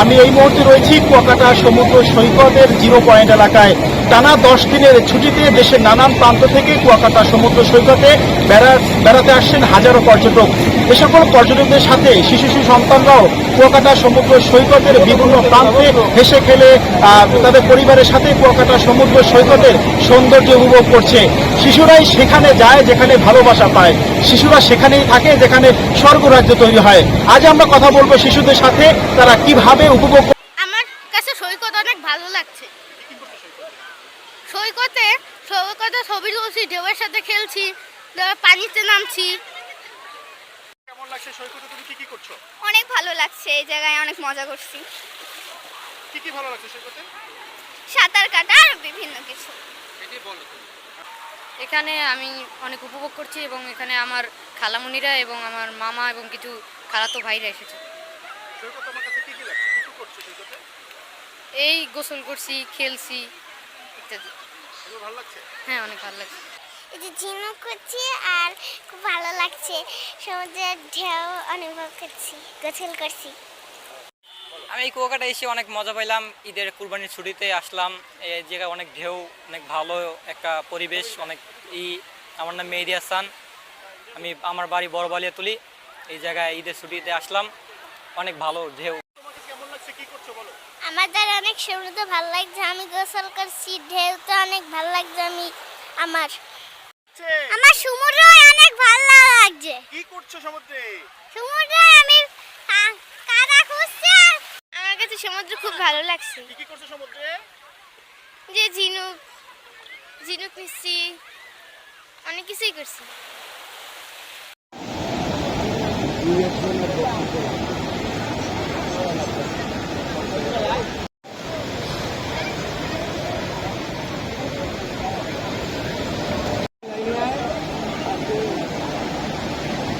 আমি এই মুহূর্তে রয়েছি কুয়াকাটা সমুদ্র সৈকতের জিরো পয়েন্ট এলাকায়। টানা দশ দিনের ছুটিতে দেশের নানান প্রান্ত থেকে কুয়াকাটা সমুদ্র সৈকতে বেড়া- বেড়াতে আসছেন হাজারো পর্যটক। এ সকল পর্যটকদের সাথে শিশু শিশু সন্তানরাও কুয়াকাটা সমুদ্র সৈকতের বিভিন্ন প্রান্তে হেসে খেলে তাদের পরিবারের সাথে কুয়াকাটা সমুদ্র সৈকতের সৌন্দর্য উপভোগ করছে। শিশুরাই সেখানে যায় যেখানে ভালোবাসা পায়। শিশুরা সেখানেই থাকে যেখানে স্বর্গরাজ্য তৈরি হয়। আজ আমরা কথা বলব শিশুদের সাথে, তারা কীভাবে উপভোগ আমার কাছে সৈকত অনেক ভালো লাগছে। সৈকতে সৈকতে ছবি তুলছি ঢেউয়ের সাথে খেলছি পানিতে নামছি। কেমন লাগছে সৈকতে? তুমি কি কি করছ? অনেক ভালো লাগছে এই জায়গায় অনেক মজা করছি। কি কি ভালো লাগছে সৈকতে? সাঁতার কাটা আর বিভিন্ন কিছু। এখানে আমি অনেক উপভোগ করছি এবং এখানে আমার খালামুনিরা এবং আমার মামা এবং কিছু খালাতো ভাইরা এসেছে। সৈকত আমার কাছে করছ এই গোসল করছি খেলছি ইত্যাদি। ভালো লাগছে? হ্যাঁ অনেক ভালো লাগছে। এই যে ঝিনুক করছি আর খুব ভালো লাগছে। সমুদ্রের ঢেউ অনুভব করছি গোসল করছি। আমি এই কুয়াকাটা এসে অনেক মজা পাইলাম। ঈদের কুরবানির ছুটিতে আসলাম। এই জায়গায় অনেক ঢেউ অনেক ভালো একটা পরিবেশ অনেক ই। আমার নাম মেহেদি হাসান। আমি আমার বাড়ি বড় বালিয়া তুলি এই জায়গায় ঈদের ছুটিতে আসলাম। অনেক ভালো ঢেউ তোমাকে কেমন লাগছে কি করছ বলো আমাদের অনেক সমুদ্র ভালো লাগছে আমি গোসল করছি ঢেউ তো অনেক ভালো লাগছে আমি আমার। আমার সমুদ্র অনেক ভালো লাগছে। কি করছ সমুদ্রে? সমুদ্রে আমি কাদা খুঁজছি আমার কাছে সমুদ্র খুব ভালো লাগছে। কি কি করছ সমুদ্রে? যে ঝিনুক ঝিনুক নিচ্ছি অনেক কিছুই করছি।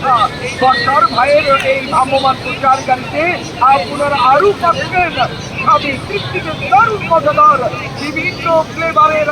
সরকার ভাইয়ের এই ভ্রাম্যমান প্রচার গাড়িতে আপনার আরও পাচ্ছেন স্বামী কৃষ্টিকে দারুণ মজাদার বিভিন্ন ফ্লেভারের